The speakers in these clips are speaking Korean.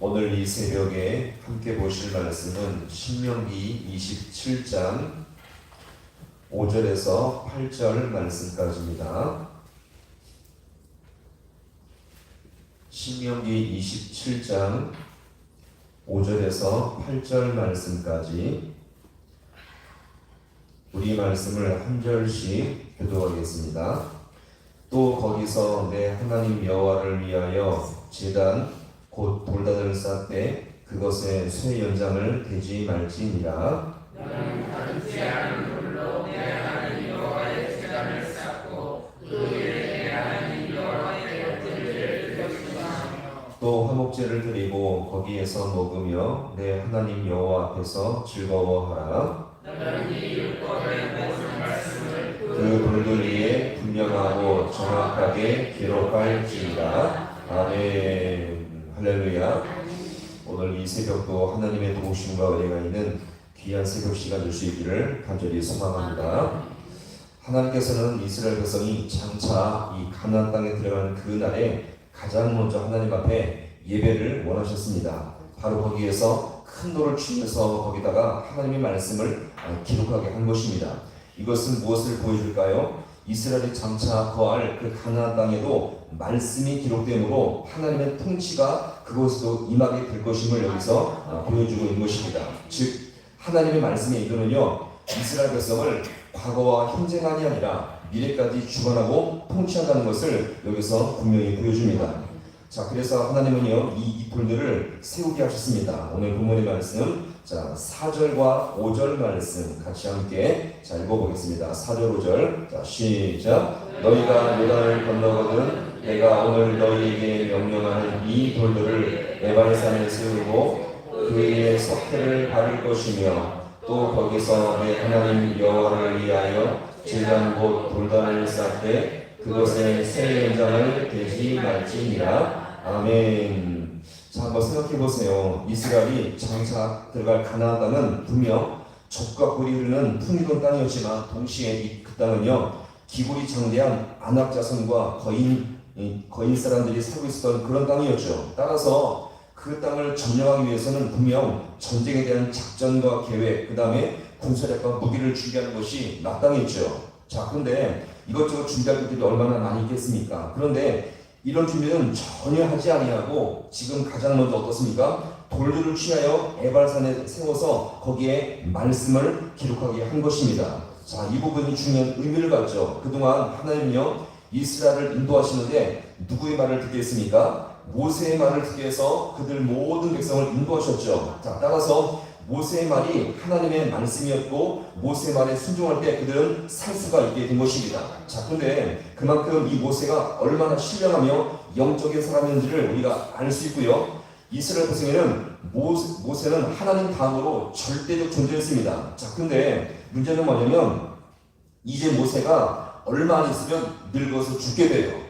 오늘 이 새벽에 함께 보실 말씀은 신명기 27장 5절에서 8절 말씀까지입니다. 신명기 27장 5절에서 8절 말씀까지 우리 말씀을 한 절씩 교도하겠습니다. 또 거기서 내 하나님 여호와를 위하여 제단 곧 돌단을 쌓되 그것에 쇠 연장을 대지 말지니라. 또 화목제를 드리고 거기에서 먹으며 내 하나님 여호와 앞에서 즐거워하라. 그 돌들 위에 분명하고 정확하게 기록할지니라. 아멘. 할렐루야. 오늘 이 새벽도 하나님의 도우심과 은혜가 있는 귀한 새벽 시간 될 수 있기를 간절히 소망합니다. 하나님께서는 이스라엘 백성이 장차 이 가나안 땅에 들어가는 그 날에 가장 먼저 하나님 앞에 예배를 원하셨습니다. 바로 거기에서 큰 돌을 치면서 거기다가 하나님의 말씀을 아, 기록하게 한 것입니다. 이것은 무엇을 보여줄까요? 이스라엘이 장차 거할 그 가나안 땅에도 말씀이 기록되므로 하나님의 통치가 그곳에도 임하게 될 것임을 여기서 아, 보여주고 있는 것입니다. 즉 하나님의 말씀의 이도는요 이스라엘 백성을 과거와 현재만이 아니라 미래까지 주관하고 통치한다는 것을 여기서 분명히 보여줍니다. 자, 그래서 하나님은요, 이, 이 돌들을 세우게 하셨습니다. 오늘 본문의 말씀, 자, 4절과 5절 말씀 같이 함께 자, 읽어보겠습니다. 4절, 5절. 자, 시작. 너희가 요단을 건너거든 내가 오늘 너희에게 명령하는 이 돌들을 에발산에 세우고 그 위에 석회를 바를 것이며 또 거기서 내 하나님 여호와를 위하여 제단 곧 돌단을 쌓되 그것에 새 연장을 대지 말지니라 아멘. 자 한번 생각해 보세요. 이스라엘이 장차 들어갈 가나안 땅은 분명 적과 꿀이 흐르는 풍요로운 땅이었지만 동시에 이그 땅은요 기골이 장대한 안악 자손과 거인 이 거인 사람들이 살고 있었던 그런 땅이었죠. 따라서 그 땅을 점령하기 위해서는 분명 전쟁에 대한 작전과 계획, 그 다음에 군사력과 무기를 준비하는 것이 마땅했죠. 자, 그런데 이것저것 준비할 것들이 얼마나 많이 있겠습니까? 그런데 이런 준비는 전혀 하지 아니하고 지금 가장 먼저 어떻습니까? 돌들을 취하여 에발산에 세워서 거기에 말씀을 기록하게 한 것입니다. 자, 이 부분이 중요한 의미를 갖죠. 그동안 하나님요 이스라엘을 인도하시는데 누구의 말을 듣게 했습니까? 모세의 말을 듣게 해서 그들 모든 백성을 인도하셨죠. 자, 따라서 모세의 말이 하나님의 말씀이었고 모세의 말에 순종할 때 그들은 살 수가 있게 된 것입니다. 자, 근데 그만큼 이 모세가 얼마나 신령하며 영적인 사람인지를 우리가 알 수 있고요. 이스라엘 백성에는 모세, 모세는 하나님 다음으로 절대적 존재였습니다. 자, 근데 문제는 뭐냐면 이제 모세가 얼마 안 있으면 늙어서 죽게 돼요.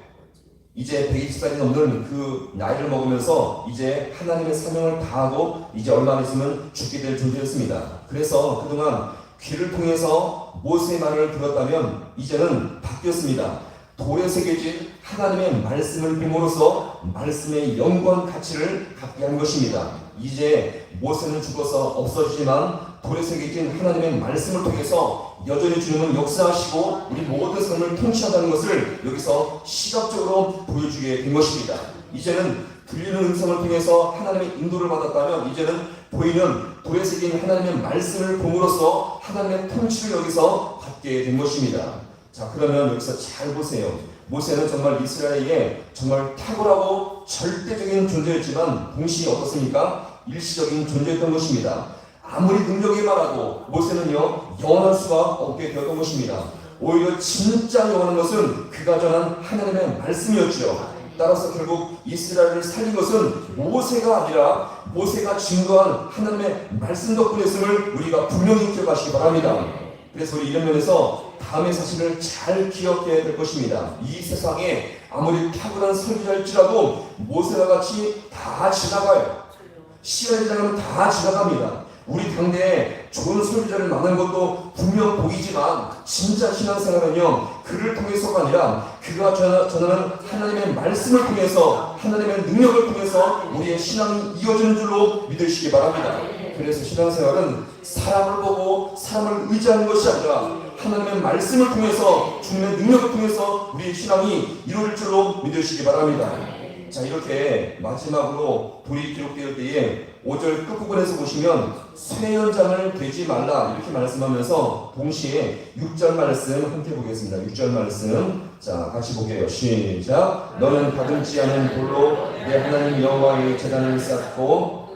이제 120살이 넘는 그 나이를 먹으면서 이제 하나님의 사명을 다하고 이제 얼마 안 있으면 죽게 될 존재였습니다. 그래서 그동안 귀를 통해서 모세의 말을 들었다면 이제는 바뀌었습니다. 돌에 새겨진 하나님의 말씀을 봄으로써 말씀의 영광 가치를 갖게 한 것입니다. 이제 모세는 죽어서 없어지지만 돌에 새겨진 하나님의 말씀을 통해서 여전히 주님은 역사하시고 우리 모든 삶을 통치한다는 것을 여기서 시각적으로 보여주게 된 것입니다. 이제는 들리는 음성을 통해서 하나님의 인도를 받았다면 이제는 보이는 돌에 새긴 하나님의 말씀을 봄으로써 하나님의 통치를 여기서 받게 된 것입니다. 자 그러면 여기서 잘 보세요. 모세는 정말 이스라엘에게 정말 탁월하고 절대적인 존재였지만 동시에 어떻습니까? 일시적인 존재였던 것입니다. 아무리 능력이 많아도 모세는요 영원할 수가 없게 되었던 것입니다. 오히려 진짜 영원한 것은 그가 전한 하나님의 말씀이었죠. 따라서 결국 이스라엘을 살린 것은 모세가 아니라 모세가 증거한 하나님의 말씀 덕분이었음을 우리가 분명히 기억하시기 바랍니다. 그래서 우리 이런 면에서 다음의 사실을 잘 기억해야 될 것입니다. 이 세상에 아무리 탁월한 설교자일지라도 모세와 같이 다 지나가요. 시간이 지나가면 다 지나갑니다. 우리 당대에 좋은 설교자를 만난 것도 분명 복이지만 진짜 신앙생활은요 그를 통해서가 아니라 그가 전하- 전하는 하나님의 말씀을 통해서 하나님의 능력을 통해서 우리의 신앙이 이어지는 줄로 믿으시기 바랍니다. 그래서 신앙생활은 사람을 보고 사람을 의지하는 것이 아니라 하나님의 말씀을 통해서 주님의 능력을 통해서 우리의 신앙이 이루어질 줄로 믿으시기 바랍니다. 자 이렇게 마지막으로 불이 기록되을 때에 5절 끝부분에서 보시면 쇠연장을 되지 말라 이렇게 말씀하면서 동시에 6절 말씀 함께 보겠습니다. 6절 말씀 자 같이 보게요. 시작 너는 다듬지 않은 돌로 내 하나님 여호와의 재단을 쌓고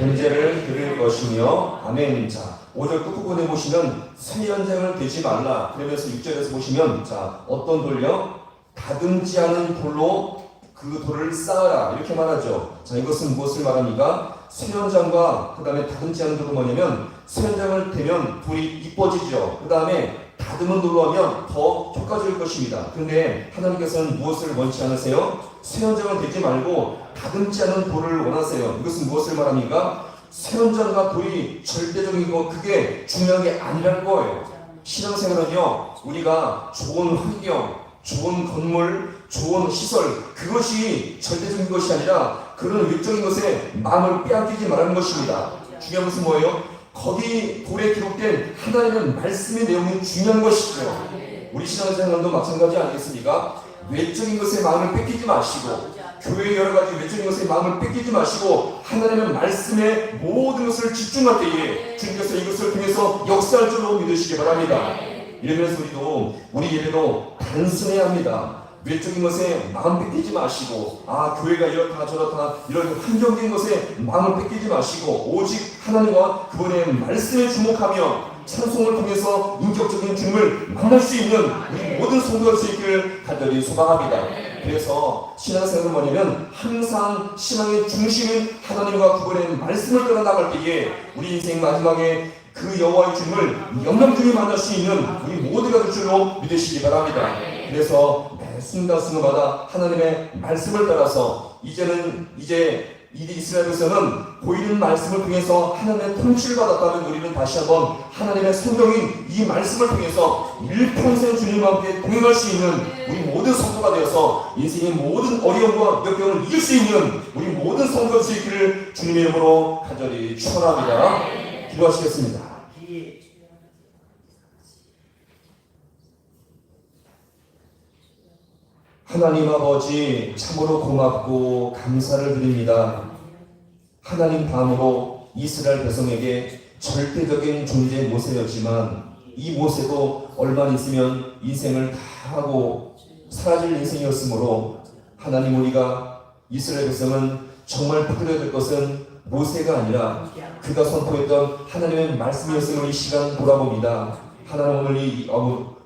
번제를 드릴 것이며 아멘 자 5절 끝부분에 보시면 쇠연장을 되지 말라 그러면서 6절에서 보시면 자 어떤 돌요? 다듬지 않은 돌로 그 돌을 쌓아라 이렇게 말하죠. 자 이것은 무엇을 말합니까? 수련장과 그 다음에 다듬지 않은 돌은 뭐냐면 수련장을 대면 돌이 이뻐지죠. 그 다음에 다듬은 돌로 하면 더 효과적일 것입니다. 그런데 하나님께서는 무엇을 원치 않으세요? 수련장을 대지 말고 다듬지 않은 돌을 원하세요. 이것은 무엇을 말합니까? 수련장과 돌이 절대적이고 그게 중요한 게 아니라는 거예요. 신앙생활은요 우리가 좋은 환경, 좋은 건물, 좋은 시설 그것이 절대적인 것이 아니라 그런 외적인 것에 마음을 빼앗기지 말라는 것입니다. 중요한 것은 뭐예요? 거기 돌에 기록된 하나님의 말씀의 내용이 중요한 것이죠. 우리 신앙생활도 마찬가지 아니겠습니까? 외적인 것에 마음을 뺏기지 마시고 교회 여러 가지 외적인 것에 마음을 뺏기지 마시고 하나님의 말씀에 모든 것을 집중할 때에 주님께서 이것을 통해서 역사할 줄로 믿으시기 바랍니다. 이러면서 우리도 우리 예배도 단순해야 합니다. 외적인 것에 마음 뺏기지 마시고 아 교회가 이렇다 저렇다 이런 환경적인 것에 마음을 뺏기지 마시고 오직 하나님과 그분의 말씀에 주목하며 찬송을 통해서 인격적인 주님을 만날 수 있는 우리 모든 성도가 수 있기를 간절히 소망합니다. 그래서 신앙생활은 뭐냐면 항상 신앙의 중심인 하나님과 그분의 말씀을 따라 나갈 때에 우리 인생 마지막에 그 여호와의 주님을 영광중에 만날 수 있는 우리 모두가 될 줄로 믿으시기 바랍니다. 그래서 매 순간 순간마다 하나님의 말씀을 따라서 이제는 이제 이 이스라엘에서는 보이는 말씀을 통해서 하나님의 통치를 받았다면 우리는 다시 한번 하나님의 성경인 이 말씀을 통해서 일평생 주님과 함께 동행할 수 있는 우리 모든 성도가 되어서 인생의 모든 어려움과 역경을 이길 수 있는 우리 모든 성도가 수 있기를 주님의 이름으로 간절히 축원합니다. 기도하시겠습니다. 하나님 아버지 참으로 고맙고 감사를 드립니다. 하나님 다음으로 이스라엘 백성에게 절대적인 존재 모세였지만 이 모세도 얼마 있으면 인생을 다 하고 사라질 인생이었으므로 하나님 우리가 이스라엘 백성은 정말 붙들어야 될 것은 모세가 아니라 그가 선포했던 하나님의 말씀이었음을 이 시간 돌아봅니다. 하나님 오늘 이 어,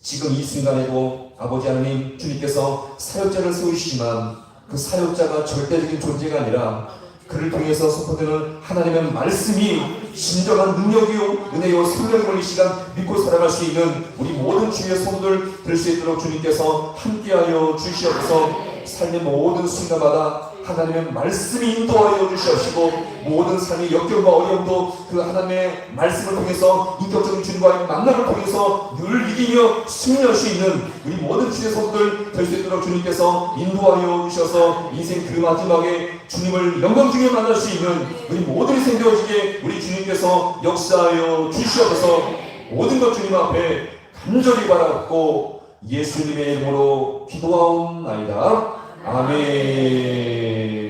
지금 이 순간에도 아버지 하나님 주님께서 사역자를 세우시지만 그 사역자가 절대적인 존재가 아니라 그를 통해서 선포되는 하나님의 말씀이 진정한 능력이요 은혜요 생명을 이 시간 믿고 살아갈 수 있는 우리 모든 주의 성도들 될 수 있도록 주님께서 함께하여 주시옵소서 삶의 모든 순간마다 하나님의 말씀이 인도하여 주시옵시고 모든 삶의 역경과 어려움도 그 하나님의 말씀을 통해서 인격적인 주님과의 만남을 통해서 늘 이기며 승리할 수 있는 우리 모든 주의 성도들 될 수 있도록 주님께서 인도하여 주셔서 인생 그 마지막에 주님을 영광 중에 만날 수 있는 우리 모든 인생 되어지게 우리 주님께서 역사하여 주시옵소서 모든 것 주님 앞에 간절히 바라고 예수님의 이름으로 기도하옵나이다. Amén.